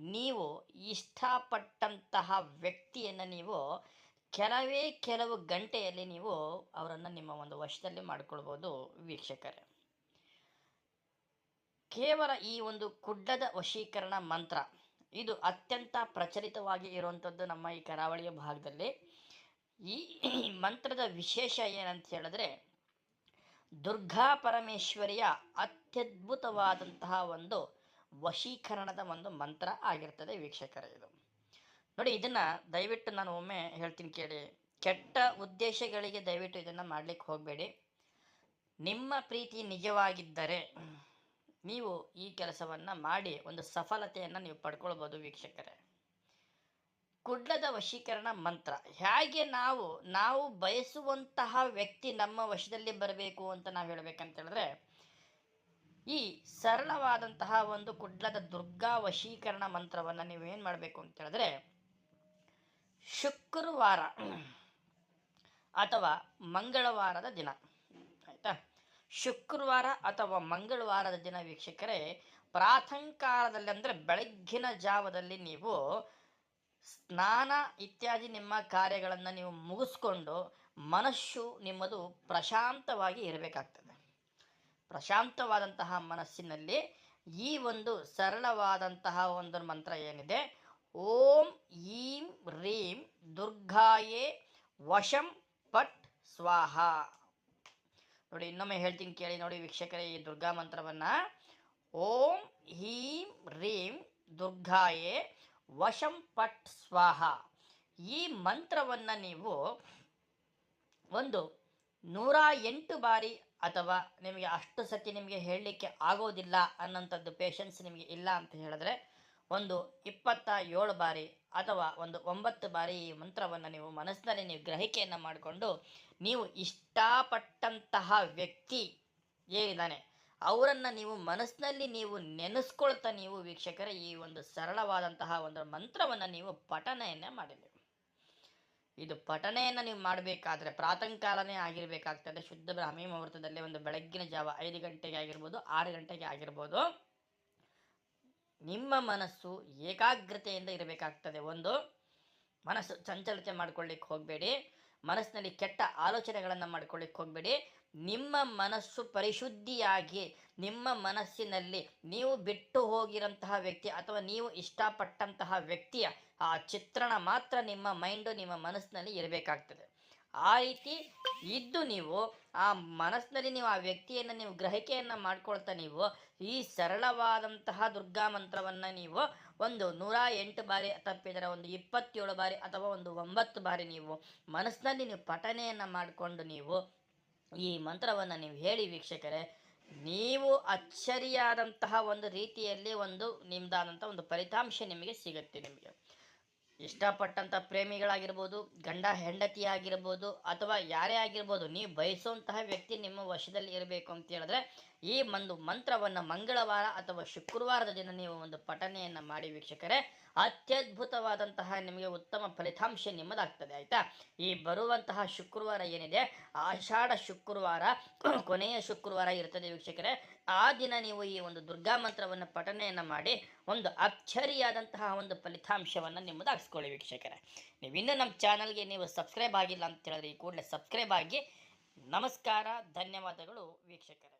ನೀವು ಇಷ್ಟಪಟ್ಟಂತಹ ವ್ಯಕ್ತಿಯನ್ನು ನೀವು ಕೆಲವೇ ಕೆಲವು ಗಂಟೆಯಲ್ಲಿ ನೀವು ಅವರನ್ನು ನಿಮ್ಮ ಒಂದು ವಶದಲ್ಲಿ ಮಾಡಿಕೊಳ್ಬೋದು ವೀಕ್ಷಕರೇ. ಕೇವಲ ಈ ಒಂದು ಕುಡ್ಡದ ವಶೀಕರಣ ಮಂತ್ರ, ಇದು ಅತ್ಯಂತ ಪ್ರಚಲಿತವಾಗಿ ಇರುವಂಥದ್ದು ನಮ್ಮ ಈ ಕರಾವಳಿಯ ಭಾಗದಲ್ಲಿ. ಈ ಮಂತ್ರದ ವಿಶೇಷ ಏನಂತ ಹೇಳಿದ್ರೆ ದುರ್ಗಾ ಪರಮೇಶ್ವರಿಯ ಅತ್ಯದ್ಭುತವಾದಂತಹ ಒಂದು ವಶೀಕರಣದ ಒಂದು ಮಂತ್ರ ಆಗಿರ್ತದೆ ವೀಕ್ಷಕರೇ ಇದು. ನೋಡಿ, ಇದನ್ನು ದಯವಿಟ್ಟು ನಾನು ಒಮ್ಮೆ ಹೇಳ್ತೀನಿ ಕೇಳಿ. ಕೆಟ್ಟ ಉದ್ದೇಶಗಳಿಗೆ ದಯವಿಟ್ಟು ಇದನ್ನು ಮಾಡ್ಲಿಕ್ಕೆ ಹೋಗಬೇಡಿ. ನಿಮ್ಮ ಪ್ರೀತಿ ನಿಜವಾಗಿದ್ದರೆ ನೀವು ಈ ಕೆಲಸವನ್ನು ಮಾಡಿ ಒಂದು ಸಫಲತೆಯನ್ನು ನೀವು ಪಡ್ಕೊಳ್ಬೋದು ವೀಕ್ಷಕರೇ. ಕುಡ್ಲದ ವಶೀಕರಣ ಮಂತ್ರ. ಹೇಗೆ ನಾವು ನಾವು ಬಯಸುವಂತಹ ವ್ಯಕ್ತಿ ನಮ್ಮ ವಶದಲ್ಲಿ ಬರಬೇಕು ಅಂತ ನಾವು ಹೇಳ್ಬೇಕಂತ ಹೇಳಿದ್ರೆ ಈ ಸರಳವಾದಂತಹ ಒಂದು ಕುಡ್ಲದ ದುರ್ಗಾ ವಶೀಕರಣ ಮಂತ್ರವನ್ನು ನೀವೇನು ಮಾಡಬೇಕು ಅಂತ ಹೇಳಿದ್ರೆ, ಶುಕ್ರವಾರ ಅಥವಾ ಮಂಗಳವಾರದ ದಿನ, ಆಯಿತಾ? ಶುಕ್ರವಾರ ಅಥವಾ ಮಂಗಳವಾರದ ದಿನ ವೀಕ್ಷಕರೇ ಪ್ರಾಥಂಕಾಲದಲ್ಲಿ ಅಂದರೆ ಬೆಳಗ್ಗಿನ ಜಾವದಲ್ಲಿ ನೀವು ಸ್ನಾನ ಇತ್ಯಾದಿ ನಿಮ್ಮ ಕಾರ್ಯಗಳನ್ನು ನೀವು ಮುಗಿಸ್ಕೊಂಡು ಮನಸ್ಸು ನಿಮ್ಮದು ಪ್ರಶಾಂತವಾಗಿ ಇರಬೇಕಾಗ್ತದೆ. ಪ್ರಶಾಂತವಾದಂತಹ ಮನಸ್ಸಿನಲ್ಲಿ ಈ ಒಂದು ಸರಳವಾದಂತಹ ಒಂದು ಮಂತ್ರ ಏನಿದೆ? ಓಂ ಈಂ ರೀಂ ದುರ್ಗಾಯೇ ವಶಂ ಪಟ್ ಸ್ವಾಹ. ನೋಡಿ, ಇನ್ನೊಮ್ಮೆ ಹೇಳ್ತೀನಿ ಕೇಳಿ ನೋಡಿ ವೀಕ್ಷಕರೇ ಈ ದುರ್ಗಾ ಮಂತ್ರವನ್ನು. ಓಂ ಹೀಂ ರೀಂ ದುರ್ಗಾಯೇ ವಶಂ ಪಟ್ ಸ್ವಾಹ. ಈ ಮಂತ್ರವನ್ನು ನೀವು ಒಂದು ನೂರ ಎಂಟು ಬಾರಿ ಅಥವಾ ನಿಮಗೆ ಅಷ್ಟು ಸತಿ ನಿಮಗೆ ಹೇಳಲಿಕ್ಕೆ ಆಗೋದಿಲ್ಲ ಅನ್ನೋಂಥದ್ದು ಪೇಷನ್ಸ್ ನಿಮಗೆ ಇಲ್ಲ ಅಂತ ಹೇಳಿದ್ರೆ ಒಂದು ಇಪ್ಪತ್ತ ಏಳು ಬಾರಿ ಅಥವಾ ಒಂದು ಒಂಬತ್ತು ಬಾರಿ ಈ ಮಂತ್ರವನ್ನು ನೀವು ಮನಸ್ಸಿನಲ್ಲಿ ನೀವು ಗ್ರಹಿಕೆಯನ್ನು ಮಾಡಿಕೊಂಡು ನೀವು ಇಷ್ಟಪಟ್ಟಂತಹ ವ್ಯಕ್ತಿ ಏನಿದ್ದಾನೆ ಅವರನ್ನು ನೀವು ಮನಸ್ಸಿನಲ್ಲಿ ನೀವು ನೆನೆಸ್ಕೊಳ್ತಾ ನೀವು ವೀಕ್ಷಕರೇ ಈ ಒಂದು ಸರಳವಾದಂತಹ ಒಂದು ಮಂತ್ರವನ್ನು ನೀವು ಪಠನೆಯನ್ನೇ ಮಾಡಿರಿ ಇದು ಪಠಣೆಯನ್ನು ನೀವು ಮಾಡಬೇಕಾದ್ರೆ ಪ್ರಾತಃಕಾಲನೇ ಆಗಿರಬೇಕಾಗ್ತದೆ. ಶುದ್ಧ ಬ್ರಾಹ್ಮಿ ಮುಹೂರ್ತದಲ್ಲಿ ಒಂದು ಬೆಳಗ್ಗಿನ ಜಾವ ಐದು ಗಂಟೆಗೆ ಆಗಿರ್ಬೋದು, ಆರು ಗಂಟೆಗೆ ಆಗಿರ್ಬೋದು. ನಿಮ್ಮ ಮನಸ್ಸು ಏಕಾಗ್ರತೆಯಿಂದ ಇರಬೇಕಾಗ್ತದೆ. ಒಂದು, ಮನಸ್ಸು ಚಂಚಲತೆ ಮಾಡ್ಕೊಳ್ಳಿಕ್ಕೆ ಹೋಗಬೇಡಿ. ಮನಸ್ಸಿನಲ್ಲಿ ಕೆಟ್ಟ ಆಲೋಚನೆಗಳನ್ನು ಮಾಡ್ಕೊಳ್ಳಿಕ್ಕೆ ಹೋಗಬೇಡಿ. ನಿಮ್ಮ ಮನಸ್ಸು ಪರಿಶುದ್ಧಿಯಾಗಿ, ನಿಮ್ಮ ಮನಸ್ಸಿನಲ್ಲಿ ನೀವು ಬಿಟ್ಟು ಹೋಗಿರಂತಹ ವ್ಯಕ್ತಿ ಅಥವಾ ನೀವು ಇಷ್ಟಪಟ್ಟಂತಹ ವ್ಯಕ್ತಿಯ ಆ ಚಿತ್ರಣ ಮಾತ್ರ ನಿಮ್ಮ ಮೈಂಡು, ನಿಮ್ಮ ಮನಸ್ಸಿನಲ್ಲಿ ಇರಬೇಕಾಗ್ತದೆ. ಆ ರೀತಿ ಇದ್ದು ನೀವು, ಆ ಮನಸ್ಸಿನಲ್ಲಿ ನೀವು ಆ ವ್ಯಕ್ತಿಯನ್ನು ನೀವು ಗ್ರಹಿಕೆಯನ್ನು ಮಾಡ್ಕೊಳ್ತಾ ನೀವು, ಈ ಸರಳವಾದಂತಹ ದುರ್ಗಾ ಮಂತ್ರವನ್ನು ನೀವು ಒಂದು ನೂರ ಎಂಟು ಬಾರಿ ತಪ್ಪಿದರೆ, ಒಂದು ಇಪ್ಪತ್ತೇಳು ಬಾರಿ ಅಥವಾ ಒಂದು ಒಂಬತ್ತು ಬಾರಿ ನೀವು ಮನಸ್ಸಿನಲ್ಲಿ ನೀವು ಪಠನೆಯನ್ನು ಮಾಡಿಕೊಂಡು ನೀವು ಈ ಮಂತ್ರವನ್ನು ನೀವು ಹೇಳಿ ವೀಕ್ಷಕರೇ, ನೀವು ಅಚ್ಚರಿಯಾದಂತಹ ಒಂದು ರೀತಿಯಲ್ಲಿ ಒಂದು ನಿಮ್ಮದಾದಂಥ ಒಂದು ಫಲಿತಾಂಶ ನಿಮಗೆ ಸಿಗುತ್ತೆ ನಿಮಗೆ. ಇಷ್ಟಪಟ್ಟಂಥ ಪ್ರೇಮಿಗಳಾಗಿರ್ಬೋದು, ಗಂಡ ಹೆಂಡತಿ ಆಗಿರ್ಬೋದು, ಅಥವಾ ಯಾರೇ ಆಗಿರ್ಬೋದು, ನೀವು ಬಯಸುವಂತಹ ವ್ಯಕ್ತಿ ನಿಮ್ಮ ವಶದಲ್ಲಿ ಇರಬೇಕು ಅಂತ ಹೇಳಿದ್ರೆ, ಈ ಒಂದು ಮಂತ್ರವನ್ನು ಮಂಗಳವಾರ ಅಥವಾ ಶುಕ್ರವಾರದ ದಿನ ನೀವು ಒಂದು ಪಠನೆಯನ್ನು ಮಾಡಿ ವೀಕ್ಷಕರೇ. ಅತ್ಯದ್ಭುತವಾದಂತಹ ನಿಮಗೆ ಉತ್ತಮ ಫಲಿತಾಂಶ ನಿಮ್ಮದಾಗ್ತದೆ, ಆಯಿತಾ? ಈ ಬರುವಂತಹ ಶುಕ್ರವಾರ ಏನಿದೆ? ಆಷಾಢ ಶುಕ್ರವಾರ, ಕೊನೆಯ ಶುಕ್ರವಾರ ಇರ್ತದೆ ವೀಕ್ಷಕರೇ. ಆ ದಿನ ನೀವು ಈ ಒಂದು ದುರ್ಗಾ ಮಂತ್ರವನ್ನು ಪಠನೆಯನ್ನು ಮಾಡಿ ಒಂದು ಅಚ್ಚರಿಯಾದಂತಹ ಒಂದು ಫಲಿತಾಂಶವನ್ನು ನಿಮ್ಮದಾಗಿಸ್ಕೊಳ್ಳಿ ವೀಕ್ಷಕರೇ. ನೀವು ಇನ್ನೂ ನಮ್ಮ ಚಾನಲ್ಗೆ ನೀವು ಸಬ್ಸ್ಕ್ರೈಬ್ ಆಗಿಲ್ಲ ಅಂತ ಹೇಳಿದ್ರೆ ಈ ಕೂಡಲೇ ಸಬ್ಸ್ಕ್ರೈಬ್ ಆಗಿ ನಮಸ್ಕಾರ, ಧನ್ಯವಾದಗಳು ವೀಕ್ಷಕರೇ.